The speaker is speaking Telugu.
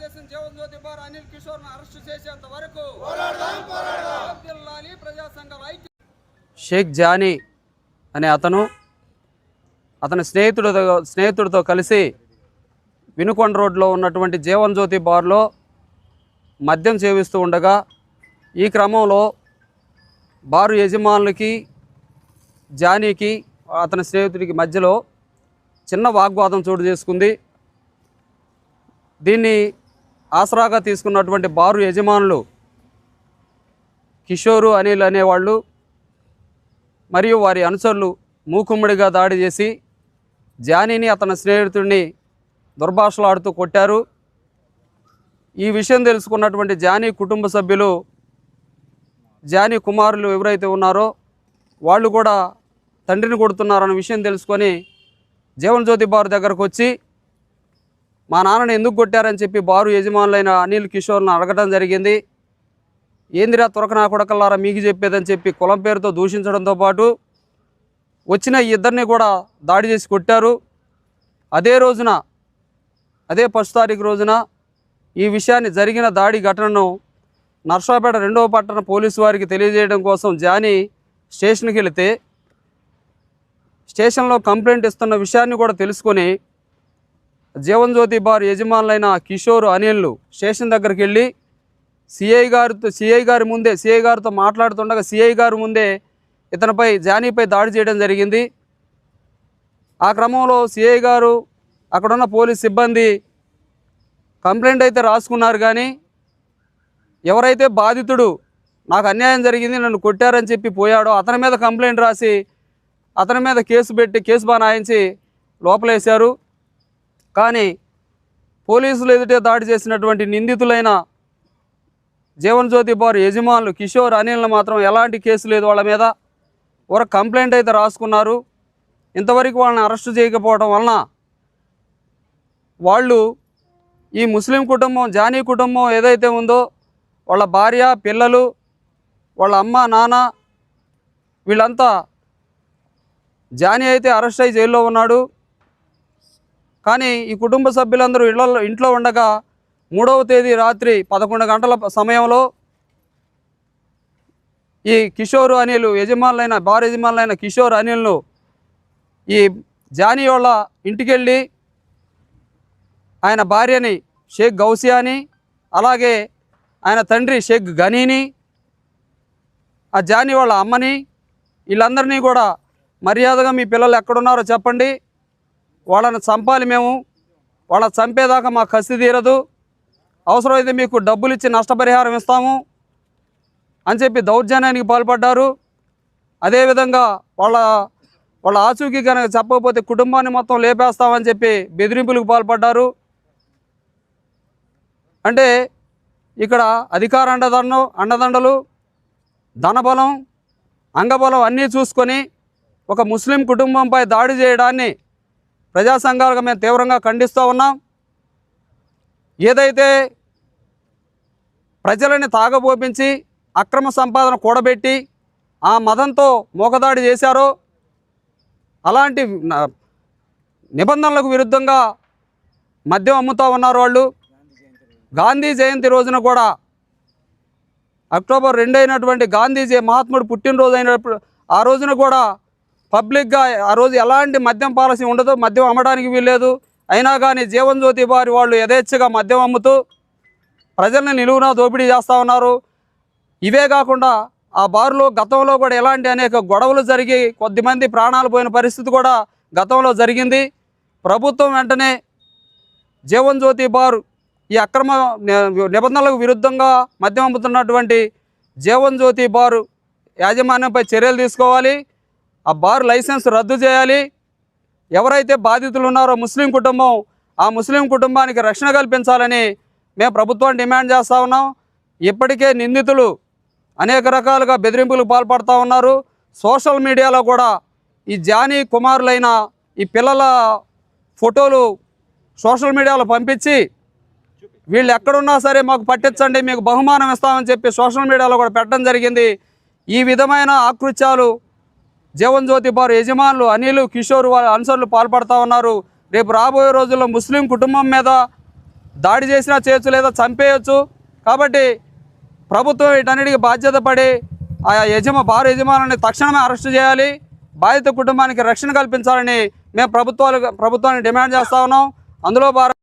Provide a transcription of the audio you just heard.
ముస్లింలపై దాడి చేసిన జీవన్ జ్యోతి బార్ అనిల్ కిషోర్ను అరెస్ట్ చేసేంత వరకు ప్రజా షేక్ జానీ అనే అతను అతని స్నేహితుడితో స్నేహితుడితో కలిసి వినుకొండ రోడ్లో ఉన్నటువంటి జీవన్ జ్యోతి బార్లో మద్యం సేవిస్తూ ఉండగా ఈ క్రమంలో బారు యజమానులకి జానీకి అతని స్నేహితుడికి మధ్యలో చిన్న వాగ్వాదం చోటు చేసుకుంది. దీన్ని ఆసరాగా తీసుకున్నటువంటి బారు యజమానులు కిషోరు అనిల్ అనేవాళ్ళు మరియు వారి అనుచరులు మూకుమ్మడిగా దాడి చేసి జానీని అతని స్నేహితుడిని దుర్భాషలాడుతూ కొట్టారు. ఈ విషయం తెలుసుకున్నటువంటి జానీ కుటుంబ సభ్యులు జానీ కుమారులు ఎవరైతే ఉన్నారో వాళ్ళు కూడా తండ్రిని కొడుతున్నారన్న విషయం తెలుసుకొని జీవన్ జ్యోతి బారు దగ్గరకు వచ్చి మా నాన్నని ఎందుకు కొట్టారని చెప్పి బారు యజమానులైన అనిల్ కిషోర్ను అడగటం జరిగింది. ఏందిరా తురకనా కొడకల్లారా మీకు చెప్పేదని చెప్పి కులం పేరుతో దూషించడంతో పాటు వచ్చిన ఇద్దరిని కూడా దాడి చేసి కొట్టారు. అదే రోజున అదే ఫస్ట్ తారీఖు రోజున ఈ విషయాన్ని జరిగిన దాడి ఘటనను నర్సాపేట రెండవ పట్టణ పోలీసు వారికి తెలియజేయడం కోసం జానీ స్టేషన్కి వెళితే స్టేషన్లో కంప్లైంట్ ఇస్తున్న విషయాన్ని కూడా తెలుసుకొని జీవన్ జ్యోతి బార్ యజమానులైన కిషోర్ అనిల్లు స్టేషన్ దగ్గరికి వెళ్ళి సిఐ గారితో సిఐ గారి ముందే సిఐ గారితో మాట్లాడుతుండగా సిఐ గారి ముందే ఇతనిపై జానీపై దాడి చేయడం జరిగింది. ఆ క్రమంలో సిఐ గారు అక్కడున్న పోలీస్ సిబ్బంది కంప్లైంట్ అయితే రాసుకున్నారు కానీ ఎవరైతే బాధితుడు నాకు అన్యాయం జరిగింది నన్ను కొట్టారని చెప్పి పోయాడో అతని మీద కంప్లైంట్ రాసి అతని మీద కేసు పెట్టి కేసు బనాయించి లోపలేశారు. కానీ పోలీసులు ఎదుటే దాడి చేసినటువంటి నిందితులైన జీవన్ జ్యోతి బార్ యజమానులు కిషోర్ అనిల్ని మాత్రం ఎలాంటి కేసు లేదు వాళ్ళ మీద. ఒక కంప్లైంట్ అయితే రాసుకున్నారు. ఇంతవరకు వాళ్ళని అరెస్ట్ చేయకపోవడం వలన వాళ్ళు ఈ ముస్లిం కుటుంబం జానీ కుటుంబం ఏదైతే ఉందో వాళ్ళ భార్య పిల్లలు వాళ్ళ అమ్మ నాన్న వీళ్ళంతా జానీ అయితే అరెస్ట్ అయి జైల్లో ఉన్నాడు. కానీ ఈ కుటుంబ సభ్యులందరూ ఇళ్ళలో ఇంట్లో ఉండగా మూడవ తేదీ రాత్రి పదకొండు గంటల సమయంలో ఈ కిషోర్ అనిల్ యజమానులైన భార్య యజమానులైన కిషోర్ అనిల్ను ఈ జానీ వాళ్ళ ఇంటికెళ్ళి ఆయన భార్యని షేక్ గౌసియాని అలాగే ఆయన తండ్రి షేక్ గనీని ఆ జానీ వాళ్ళ అమ్మని వీళ్ళందరినీ కూడా మర్యాదగా మీ పిల్లలు ఎక్కడున్నారో చెప్పండి. వాళ్ళని చంపాలి మేము. వాళ్ళ చంపేదాకా మా కసి తీరదు. అవసరమైతే మీకు డబ్బులు ఇచ్చి నష్టపరిహారం ఇస్తాము అని చెప్పి దౌర్జన్యానికి పాల్పడ్డారు. అదేవిధంగా వాళ్ళ వాళ్ళ ఆచూకీ కనుక చెప్పకపోతే కుటుంబాన్ని మొత్తం లేపేస్తామని చెప్పి బెదిరింపులకు పాల్పడ్డారు. అంటే ఇక్కడ అధికార అండదండం అండదండలు ధనబలం అంగబలం అన్నీ చూసుకొని ఒక ముస్లిం కుటుంబంపై దాడి చేయడాన్ని ప్రజా సంఘాలుగా మేము తీవ్రంగా ఖండిస్తూ ఉన్నాం. ఏదైతే ప్రజలని తాగబోపించి అక్రమ సంపాదన కూడబెట్టి ఆ మదంతో మోకదాడి చేశారో అలాంటి నిబంధనలకు విరుద్ధంగా మద్యం అమ్ముతూ ఉన్నారు వాళ్ళు. గాంధీ జయంతి రోజున కూడా అక్టోబర్ రెండు అయినటువంటి గాంధీజీ మహాత్ముడు పుట్టినరోజు అయినప్పుడు ఆ రోజున కూడా పబ్లిక్గా ఆ రోజు ఎలాంటి మద్యం పాలసీ ఉండదు మద్యం అమ్మడానికి వీల్లేదు. అయినా కానీ జీవన్ జ్యోతి వారి వాళ్ళు యథేచ్ఛగా మద్యం అమ్ముతూ ప్రజల్ని నిలువున దోపిడీ చేస్తూ ఉన్నారు. ఇవే కాకుండా ఆ బారులో గతంలో కూడా ఎలాంటి అనేక గొడవలు జరిగి కొద్దిమంది ప్రాణాలు పోయిన పరిస్థితి కూడా గతంలో జరిగింది. ప్రభుత్వం వెంటనే జీవన్ జ్యోతి బారు ఈ అక్రమ నిబంధనలకు విరుద్ధంగా మద్యం అమ్ముతున్నటువంటి జీవన్ జ్యోతి బారు యాజమాన్యంపై చర్యలు తీసుకోవాలి. ఆ బార్ లైసెన్స్ రద్దు చేయాలి. ఎవరైతే బాధితులు ఉన్నారో ముస్లిం కుటుంబం ఆ ముస్లిం కుటుంబానికి రక్షణ కల్పించాలని మేము ప్రభుత్వాన్ని డిమాండ్ చేస్తూ ఉన్నాం. ఇప్పటికే నిందితులు అనేక రకాలుగా బెదిరింపులకు పాల్పడుతూ ఉన్నారు. సోషల్ మీడియాలో కూడా ఈ జానీ కుమారులైన ఈ పిల్లల ఫోటోలు సోషల్ మీడియాలో పంపించి వీళ్ళు ఎక్కడున్నా సరే మాకు పట్టించండి మీకు బహుమానం ఇస్తామని చెప్పి సోషల్ మీడియాలో కూడా పెట్టడం జరిగింది. ఈ విధమైన ఆకృత్యాలు జీవన్ జ్యోతి బార్ యజమానులు అనిలు కిషోర్ వాళ్ళ అనుసరులు పాల్పడతా ఉన్నారు. రేపు రాబోయే రోజుల్లో ముస్లిం కుటుంబం మీద దాడి చేసినా చేయొచ్చు లేదా చంపేయచ్చు. కాబట్టి ప్రభుత్వం వీటన్నిటికీ బాధ్యత పడి ఆ యజమా బార్ యజమానుల్ని తక్షణమే అరెస్ట్ చేయాలి. బాధిత కుటుంబానికి రక్షణ కల్పించాలని మేము ప్రభుత్వాలు ప్రభుత్వాన్ని డిమాండ్ చేస్తా ఉన్నాం. అందులో భాగంగా